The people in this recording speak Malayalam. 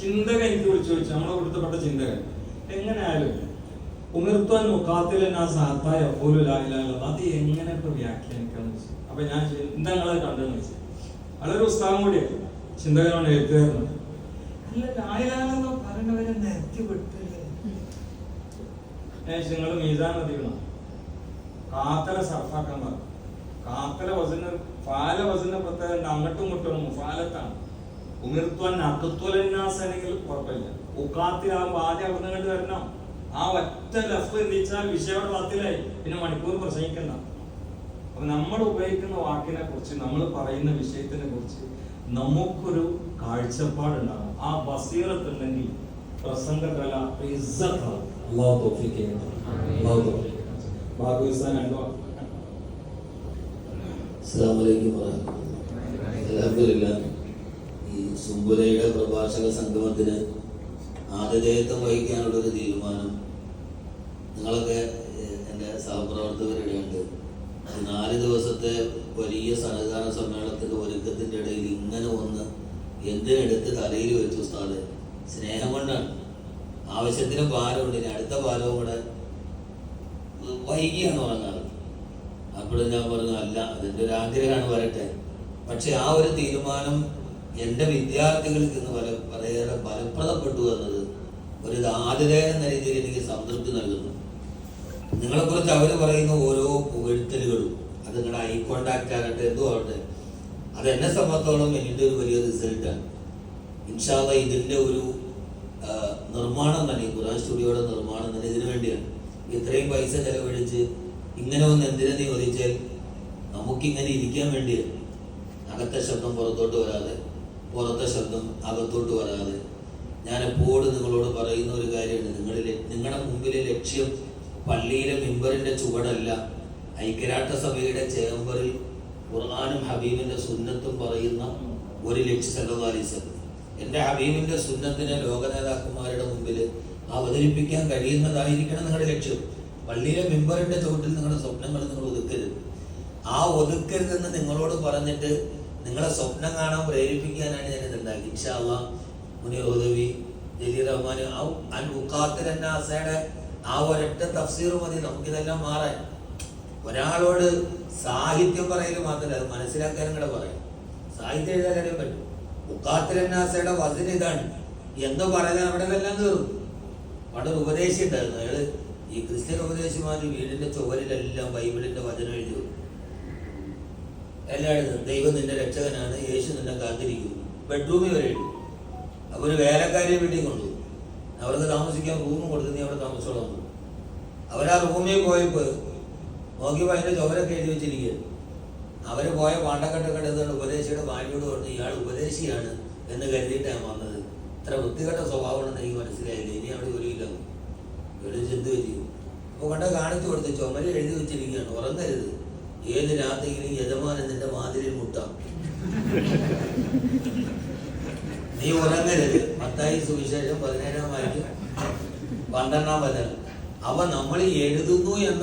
ചിന്തകൻ എനിക്ക് വിളിച്ചു ചോദിച്ചു നമ്മളെ കൊടുത്തപ്പെട്ട ചിന്തകൻ എങ്ങനെയായാലും ഉമിർത്താൻ മുക്കാത്തിൽ ആ സാത്തായ പോലും ലായില്ല അത് എങ്ങനെ ഇപ്പൊ വ്യാഖ്യാനിക്കാന്ന് വെച്ചു? അപ്പൊ ഞാൻ ചിന്തങ്ങളെ കണ്ടെന്ന് വെച്ചു വളരെ ഉത്സാഹം കൂടിയാണ് ചിന്തകനാണ് എഴുത്തുകാരുന്നത് നിങ്ങൾ മീസാൻ മതിക്കണം കാത്തല സർഫാക്കാൻ പറഞ്ഞു. കാത്തല വസന ഫാല വസന പ്രത്യേകം അങ്ങോട്ടും ഇങ്ങോട്ടും മുഫാലത്താണ് ഉമിർത്തുവാൻ അക്കത്വലന്നാസനെങ്കിൽ കുഴപ്പമില്ല ഉക്കാത്തിലാകുമ്പോ ആദ്യം അവിടുന്ന് കണ്ട് വരണം ആ ഒറ്റ ലഫ് എന്തിച്ചാൽ വിഷയം പത്തിലായി പിന്നെ മണിക്കൂർ പ്രസംഗിക്കണ്ട അപ്പൊ നമ്മൾ ഉപയോഗിക്കുന്ന വാക്കിനെ കുറിച്ച് നമ്മൾ പറയുന്ന വിഷയത്തിനെ കുറിച്ച് നമുക്കൊരു കാഴ്ചപ്പാടുണ്ടാകും ആ ബസീറത്തുണ്ടെങ്കിൽ പ്രസംഗകല ഇസ്സത്താണ്. അള്ളാഹു ചെയ്യട്ടെ. അള്ളാഹു. ബാബു ഇസാൻ രണ്ടു വാക്ക്. അസ്സാമലൈക്കും അലഹമില്ല ഈ സുംബുലയുടെ പ്രഭാഷക സംഗമത്തിന് ആതിഥേയത്വം വഹിക്കാനുള്ള ഒരു തീരുമാനം. നിങ്ങളൊക്കെ എന്റെ സഹപ്രവർത്തകരുടെ ഉണ്ട് നാല് ദിവസത്തെ വലിയ സഹകരണ സമ്മേളനത്തിന്റെ ഒരുക്കത്തിന്റെ ഇടയിൽ ഇങ്ങനെ ഒന്ന് എന്തിനെടുത്ത് തലയിൽ വെച്ചു ഉസ്താദ്. സ്നേഹം കൊണ്ടാണ്. ആവശ്യത്തിന് ഭാരമുണ്ട്. ഇനി അടുത്ത ഭാരവും കൂടെ വൈകിയാണ് പറഞ്ഞത് അപ്പോഴും ഞാൻ പറഞ്ഞു അല്ല അതിന്റെ ഒരു ആഗ്രഹമാണ് വരട്ടെ. പക്ഷെ ആ ഒരു തീരുമാനം എന്റെ വിദ്യാർത്ഥികൾക്ക് ഇന്ന് വല വളരെയേറെ ഫലപ്രദപ്പെട്ടു എന്നത് ഒരു ആതിഥേയ എന്ന രീതിയിൽ എനിക്ക് സംതൃപ്തി നൽകുന്നു. നിങ്ങളെക്കുറിച്ച് അവർ പറയുന്ന ഓരോ പുകഴ്ത്തലുകളും അത് നിങ്ങളുടെ ഐ കോണ്ടാക്ട് ആകട്ടെ എന്തോ ആവട്ടെ അത് എന്നെ സംബന്ധിച്ചോളം എന്റെ ഒരു വലിയ റിസൾട്ടാണ് ഇൻഷാല്ല ഇതിന്റെ ഒരു നിർമ്മാണം തന്നെ ഖുറാൻ സ്റ്റുഡിയോയുടെ നിർമ്മാണം തന്നെ ഇതിനു വേണ്ടിയാണ്. ഇത്രയും പൈസ ചെലവഴിച്ച് ഇങ്ങനെ ഒന്ന് എന്തിനെന്ന് ചോദിച്ചാൽ നമുക്കിങ്ങനെ ഇരിക്കാൻ വേണ്ടിയാണ്. അകത്തെ ശബ്ദം പുറത്തോട്ട് വരാതെ. പുറത്തെ ശബ്ദം അകത്തോട്ട് വരാതെ. ഞാൻ എപ്പോഴും നിങ്ങളോട് പറയുന്ന ഒരു കാര്യമാണ്. നിങ്ങളിലെ നിങ്ങളുടെ മുമ്പിലെ ലക്ഷ്യം പള്ളിയിലെ മിമ്പറിന്റെ ചുവടല്ല. ഐക്യരാഷ്ട്ര സഭയുടെ ചേംബറിൽ ഖുർആാനും ഹബീബിന്റെ സുന്നത്തും പറയുന്ന ഒരു ലക്ഷ്യം എന്റെ ഹബീബിന്റെ സുന്നത്തിനെ ലോക നേതാക്കന്മാരുടെ മുമ്പിൽ അവതരിപ്പിക്കാൻ കഴിയുന്നതായിരിക്കണം നിങ്ങളുടെ ലക്ഷ്യം. പള്ളിയിലെ മെമ്പറിന്റെ ചുവട്ടിൽ നിങ്ങളുടെ സ്വപ്നങ്ങൾ നിങ്ങൾ ഒതുക്കരുത്. ആ ഒതുക്കരുതെന്ന് നിങ്ങളോട് പറഞ്ഞിട്ട് നിങ്ങളെ സ്വപ്നം കാണാൻ പ്രേരിപ്പിക്കാനാണ് ഞാൻ ഇതുണ്ടാക്കി ഇൻഷാല്ല മുനീർ ജലീർ റഹ്മാൻ അൻ ഉക്കാത്തിരന്നാസയുടെ ആ ഒരൊറ്റ തഫ്സീർ മതി നമുക്കിതെല്ലാം മാറാൻ. ഒരാളോട് സാഹിത്യം പറയൽ മാത്രമല്ല അത് മനസ്സിലാക്കാനും കൂടെ പറയാം. സാഹിത്യം എഴുതാനും പറ്റും. ഉക്കാത്തിരന്നാസയുടെ വസന ഇതാണ് എന്ന് പറയുന്നത് അവിടെ എല്ലാം കയറും അവിടെ ഒരു ഉപദേശി അയാൾ ഈ ക്രിസ്ത്യൻ ഉപദേശിമാര് വീടിന്റെ ചുവരിലെല്ലാം ബൈബിളിന്റെ വചനം എഴുതി വെക്കും. എല്ലാം എഴുതും ദൈവം നിന്റെ രക്ഷകനാണ് യേശു നിന്നെ കാത്തിരിക്കുന്നു. ബെഡ്റൂമിൽ വരെ ഇട്ടു. അപ്പൊ ഒരു വേലക്കാരിയെ വീട്ടിൽ കൊണ്ടുപോകും അവർക്ക് താമസിക്കാൻ റൂം കൊടുത്ത് നീ അവിടെ താമസിച്ചോളാം അവർ അവരാ റൂമിൽ പോയപ്പോ നോക്കിയപ്പോൾ അതിന്റെ ചുവരൊക്കെ എഴുതി വെച്ചിരിക്കുക അവർ പോയ പാണ്ടക്കെട്ടൊക്കെ എടുത്തുകൊണ്ട് ഉപദേശിയുടെ ഭാര്യയോട് പറഞ്ഞു ഇയാൾ ഉപദേശിയാണ് എന്ന് കരുതിയിട്ടാണ് വന്നത്. ഇത്ര വൃത്തികെട്ട സ്വഭാവമാണെന്ന് എനിക്ക് മനസ്സിലായില്ല. ഇനി അവിടെ ഒരു ചിന്ത വെച്ചു അപ്പൊ കൊണ്ട് കാണിച്ചു കൊടുത്ത് ചുമര് എഴുതി വെച്ചിരിക്കുകയാണ്. ഉറങ്ങരുത്. ഏത് രാത്രിയിലും യജമാനൻ നിന്റെ മാതിരി മുട്ടാം. നീ ഉറങ്ങരുത്. മത്തായി സുവിശേഷം പതിനേഴാം വായിക്കും പന്ത്രണ്ടാം വചനം. അവ നമ്മൾ എഴുതുന്നു എന്ന